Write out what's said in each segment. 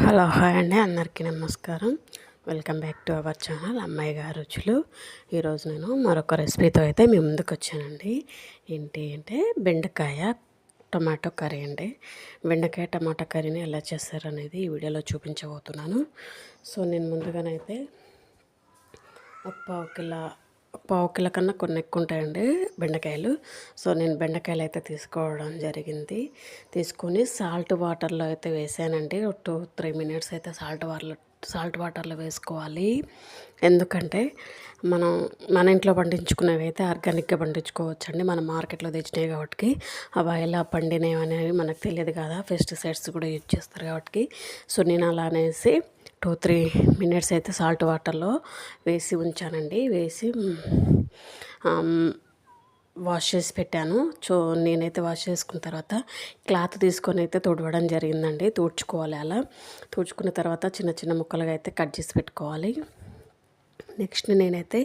Hello hi అండి అందరికీ నమస్కారం. Welcome back to our channel అమ్మాయి గారు రుచులు. ఈరోజు నేను మరొక రెసిపీతో అయితే మీ ముందుకు వచ్చానండి. ఏంటి అంటే బెండకాయ టమాటో కర్రీ అండి. బెండకాయ టమాటో కర్రీని ఎలా చేస్తారనేది ఈ వీడియోలో చూపించబోతున్నాను. సో నేను ముందుగానైతే ఒక పావు కిలో పావు కిలో కన్నా కొన్ని ఎక్కువ ఉంటాయండి బెండకాయలు. సో నేను బెండకాయలు అయితే తీసుకోవడం జరిగింది. తీసుకొని సాల్ట్ వాటర్లో అయితే వేసానండి. టూ త్రీ మినిట్స్ అయితే సాల్ట్ వాటర్లో సాల్ట్ వాటర్లో వేసుకోవాలి. ఎందుకంటే మనం మన ఇంట్లో పండించుకునేవి అయితే ఆర్గానిక్గా పండించుకోవచ్చు అండి మనం మార్కెట్లో తెచ్చినాయి కాబట్టి. అవి ఎలా పండినవి అనేవి మనకు తెలియదు కదా. పెస్టిసైడ్స్ కూడా యూజ్ చేస్తారు కాబట్టి. సో నేను అలా అనేసి టూ త్రీ మినిట్స్ అయితే సాల్ట్ వాటర్లో వేసి ఉంచానండి. వేసి వాష్ చేసి పెట్టాను. సో నేనైతే వాష్ చేసుకున్న తర్వాత క్లాత్ తీసుకొని అయితే తుడవడం జరిగిందండి. తుడుచుకోవాలి అలా. తుడుచుకున్న తర్వాత చిన్న చిన్న ముక్కలుగా అయితే కట్ చేసి పెట్టుకోవాలి. నెక్స్ట్ నేనైతే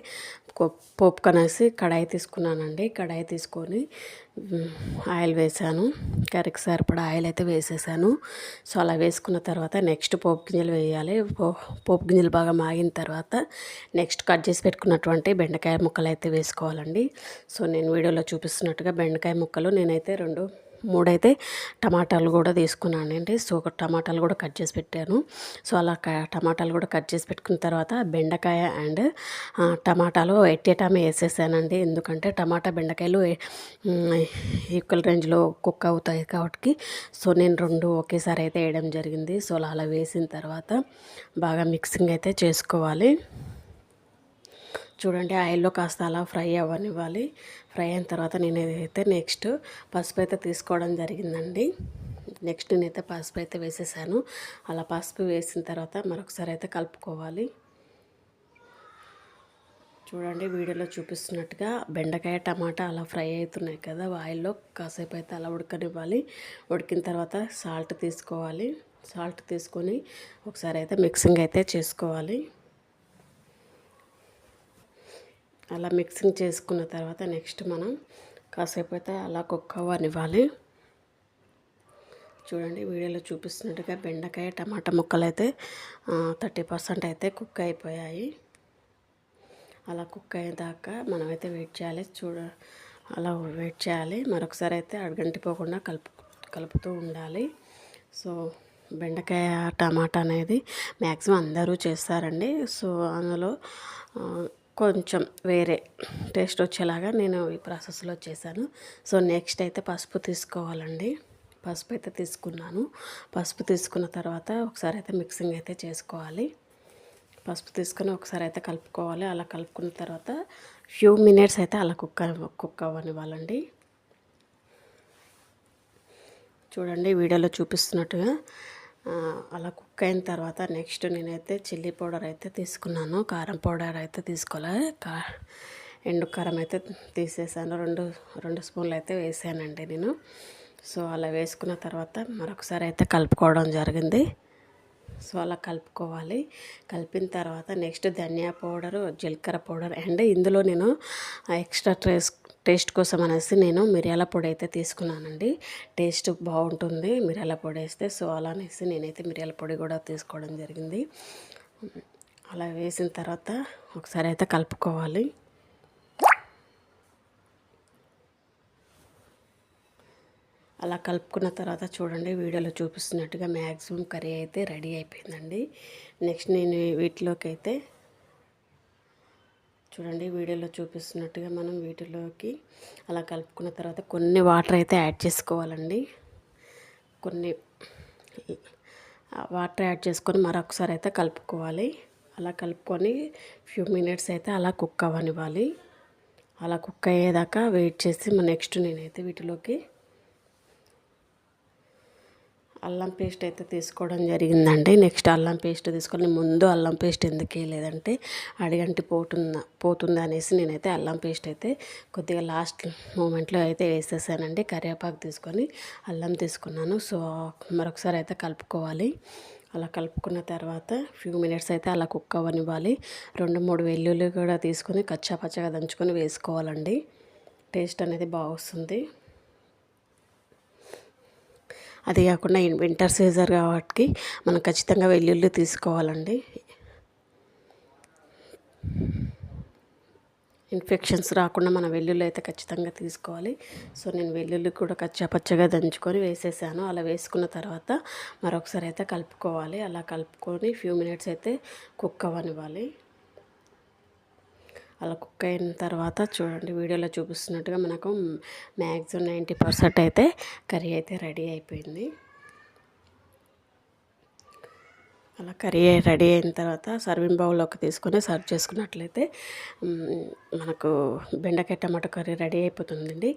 పోపు కనేసి కడాయి తీసుకున్నానండి. కడాయి తీసుకొని ఆయిల్ వేసాను. కర్రీకి సరిపడా ఆయిల్ అయితే వేసేసాను. సో అలా వేసుకున్న తర్వాత నెక్స్ట్ పోపు గింజలు వేయాలి. పోపు గింజలు బాగా మాగిన తర్వాత నెక్స్ట్ కట్ చేసి పెట్టుకున్నటువంటి బెండకాయ ముక్కలు అయితే వేసుకోవాలండి. సో నేను వీడియోలో చూపిస్తున్నట్టుగా బెండకాయ ముక్కలు నేనైతే రెండు మూడైతే టమాటాలు కూడా తీసుకున్నాను అండి. సో ఒక టమాటాలు కూడా కట్ చేసి పెట్టాను. సో అలా టమాటాలు కూడా కట్ చేసి పెట్టుకున్న తర్వాత బెండకాయ అండ్ టమాటాలు ఎట్టేటామే వేసేసానండి. ఎందుకంటే టమాటా బెండకాయలు ఈక్వల్ రేంజ్లో కుక్ అవుతాయి కాబట్టి. సో నేను రెండు ఒకేసారి అయితే వేయడం జరిగింది. సో అలా వేసిన తర్వాత బాగా మిక్సింగ్ అయితే చేసుకోవాలి. చూడండి ఆయిల్లో కాస్త అలా ఫ్రై అవ్వనివ్వాలి. ఫ్రై అయిన తర్వాత నేను నెక్స్ట్ పసుపు అయితే తీసుకోవడం జరిగిందండి. నెక్స్ట్ నేనైతే పసుపు అయితే వేసేసాను. అలా పసుపు వేసిన తర్వాత మరొకసారి అయితే కలుపుకోవాలి. చూడండి వీడియోలో చూపిస్తున్నట్టుగా బెండకాయ టమాటా అలా ఫ్రై అవుతున్నాయి కదా ఆయిల్లో కాసేపు అయితే అలా ఉడకనివ్వాలి. ఉడికిన తర్వాత సాల్ట్ తీసుకోవాలి. సాల్ట్ తీసుకొని ఒకసారి అయితే మిక్సింగ్ అయితే చేసుకోవాలి. అలా మిక్సింగ్ చేసుకున్న తర్వాత నెక్స్ట్ మనం కాసేపు అయితే అలా కుక్ అవ్వనివ్వాలి చూడండి వీడియోలో చూపిస్తున్నట్టుగా బెండకాయ టమాటా ముక్కలు అయితే థర్టీ పర్సెంట్ అయితే కుక్ అయిపోయాయి. అలా కుక్ అయ్యేదాకా మనమైతే వెయిట్ చేయాలి. చూడ అలా వెయిట్ చేయాలి. మరొకసారి అయితే అడగంటిపోకుండా కలుపు కలుపుతూ ఉండాలి. సో బెండకాయ టమాటా అనేది మ్యాక్సిమం అందరూ చేస్తారండి. సో అందులో కొంచెం వేరే టేస్ట్ వచ్చేలాగా నేను ఈ ప్రాసెస్లో చేశాను. సో నెక్స్ట్ అయితే పసుపు తీసుకోవాలండి. పసుపు అయితే తీసుకున్నాను. పసుపు తీసుకున్న తర్వాత ఒకసారి అయితే మిక్సింగ్ అయితే చేసుకోవాలి. పసుపు తీసుకొని ఒకసారి అయితే కలుపుకోవాలి. అలా కలుపుకున్న తర్వాత ఫ్యూ మినిట్స్ అయితే అలా కుక్ కుక్ అవ్వనివ్వాలండి. చూడండి వీడియోలో చూపిస్తున్నట్టుగా అలా కుక్ అయిన తర్వాత నెక్స్ట్ నేనైతే చిల్లీ పౌడర్ అయితే తీసుకున్నాను కారం పౌడర్ అయితే తీసుకోవాలి కా ఎండు కారం అయితే తీసేసాను రెండు రెండు స్పూన్లు అయితే వేసానండి నేను. సో అలా వేసుకున్న తర్వాత మరొకసారి అయితే కలుపుకోవడం జరిగింది. సో అలా కలుపుకోవాలి. కలిపిన తర్వాత నెక్స్ట్ ధనియా పౌడరు జీలకర్ర పౌడర్ అండ్ ఇందులో నేను ఎక్స్ట్రా ట్రేస్ టేస్ట్ కోసం అనేసి నేను మిరియాల పొడి అయితే తీసుకున్నానండి. టేస్ట్ బాగుంటుంది మిరియాల పొడి వేస్తే. సో అలా అనేసి నేనైతే మిరియాల పొడి కూడా తీసుకోవడం జరిగింది. అలా వేసిన తర్వాత ఒకసారి అయితే కలుపుకోవాలి. అలా కలుపుకున్న తర్వాత చూడండి వీడియోలో చూపిస్తున్నట్టుగా మ్యాక్సిమం కర్రీ అయితే రెడీ అయిపోయిందండి. నెక్స్ట్ నేను వీటిలోకి అయితే చూడండి వీడియోలో చూపిస్తున్నట్టుగా మనం వీటిలోకి అలా కలుపుకున్న తర్వాత కొన్ని వాటర్ అయితే యాడ్ చేసుకోవాలండి. కొన్ని వాటర్ యాడ్ చేసుకొని మరొకసారి అయితే కలుపుకోవాలి. అలా కలుపుకొని ఫ్యూ మినిట్స్ అయితే అలా కుక్ అవ్వనివ్వాలి. అలా కుక్ అయ్యేదాకా వెయిట్ చేసి నెక్స్ట్ నేనైతే వీటిలోకి అల్లం పేస్ట్ అయితే తీసుకోవడం జరిగిందండి. నెక్స్ట్ అల్లం పేస్ట్ తీసుకొని ముందు అల్లం పేస్ట్ ఎందుకు వేయలేదంటే అడిగంటి పోతుందా పోతుంది అనేసి నేనైతే అల్లం పేస్ట్ అయితే కొద్దిగా లాస్ట్ మూమెంట్లో అయితే వేసేసానండి. కరివేపాకు తీసుకొని అల్లం తీసుకున్నాను. సో మరొకసారి అయితే కలుపుకోవాలి. అలా కలుపుకున్న తర్వాత ఫ్యూ మినిట్స్ అయితే అలా కుక్ అవ్వనివ్వాలి. రెండు మూడు వెల్లుల్లి కూడా తీసుకొని కచ్చా పచ్చగా దంచుకొని వేసుకోవాలండి. టేస్ట్ అనేది బాగా వస్తుంది అది కాకుండా వింటర్ సీజన్ కాబట్టి మనం ఖచ్చితంగా వెల్లుల్లి తీసుకోవాలండి. ఇన్ఫెక్షన్స్ రాకుండా మన వెల్లుల్లి అయితే ఖచ్చితంగా తీసుకోవాలి. సో నేను వెల్లుల్లి కూడా కచ్చాపచ్చగా దంచుకొని వేసేసాను. అలా వేసుకున్న తర్వాత మరొకసారి అయితే కలుపుకోవాలి. అలా కలుపుకొని ఫ్యూ మినిట్స్ అయితే కుక్ అవ్వనివ్వాలి అలా కుక్ అయిన తర్వాత చూడండి వీడియోలో చూపిస్తున్నట్టుగా మనకు మ్యాక్సిమం నైంటీ పర్సెంట్ అయితే కర్రీ అయితే రెడీ అయిపోయింది. అలా కర్రీ రెడీ అయిన తర్వాత సర్వింగ్ బౌల్లోకి తీసుకొని సర్వ్ చేసుకున్నట్లయితే మనకు బెండకాయ టమాటో కర్రీ రెడీ అయిపోతుందండి.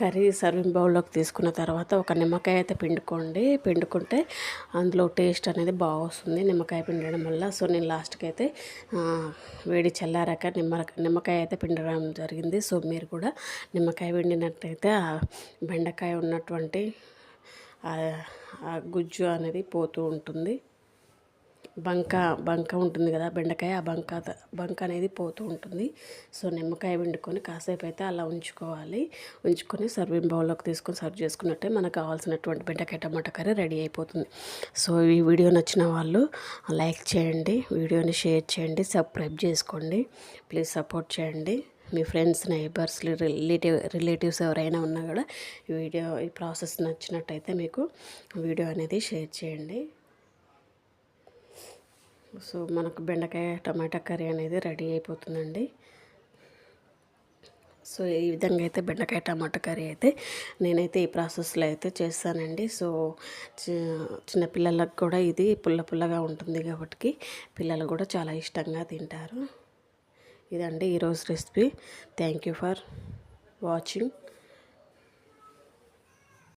కర్రీ సర్వింగ్ బౌల్లోకి తీసుకున్న తర్వాత ఒక నిమ్మకాయ అయితే పిండుకోండి. పిండుకుంటే అందులో టేస్ట్ అనేది బాగొస్తుంది నిమ్మకాయ పిండడం వల్ల సో నేను లాస్ట్కి అయితే వేడి చల్లారాక నిమ్మ నిమ్మకాయ అయితే పిండడం జరిగింది. సో మీరు కూడా నిమ్మకాయ పిండినట్టయితే బెండకాయ ఉన్నటువంటి గుజ్జు అనేది పోతూ ఉంటుంది. బంక బంక ఉంటుంది కదా బెండకాయ ఆ బంక బంక అనేది పోతూ ఉంటుంది. సో నిమ్మకాయ వండుకొని కాసేపు అయితే అలా ఉంచుకోవాలి. ఉంచుకొని సర్వింగ్ బౌల్లోకి తీసుకొని సర్వ్ చేసుకున్నట్టే మనకు కావాల్సినటువంటి బెండకాయ టమాటా కర్రీ రెడీ అయిపోతుంది. సో ఈ వీడియో నచ్చిన వాళ్ళు లైక్ చేయండి వీడియోని షేర్ చేయండి సబ్స్క్రైబ్ చేసుకోండి ప్లీజ్ సపోర్ట్ చేయండి. మీ ఫ్రెండ్స్ నైబర్స్ రిలేటివ్ రిలేటివ్స్ ఎవరైనా ఉన్నా కూడా ఈ వీడియో ఈ ప్రాసెస్ నచ్చినట్టయితే మీకు వీడియో అనేది షేర్ చేయండి. సో మనకు బెండకాయ టమాటా కర్రీ అనేది రెడీ అయిపోతుందండి. సో ఈ విధంగా అయితే బెండకాయ టమాటా కర్రీ అయితే నేనైతే ఈ ప్రాసెస్లో అయితే చేస్తానండి. సో చిన్నపిల్లలకు కూడా ఇది పుల్ల పుల్లగా ఉంటుంది కాబట్టి పిల్లలు కూడా చాలా ఇష్టంగా తింటారు. ఇదండి ఈరోజు recipe. Thank you for watching.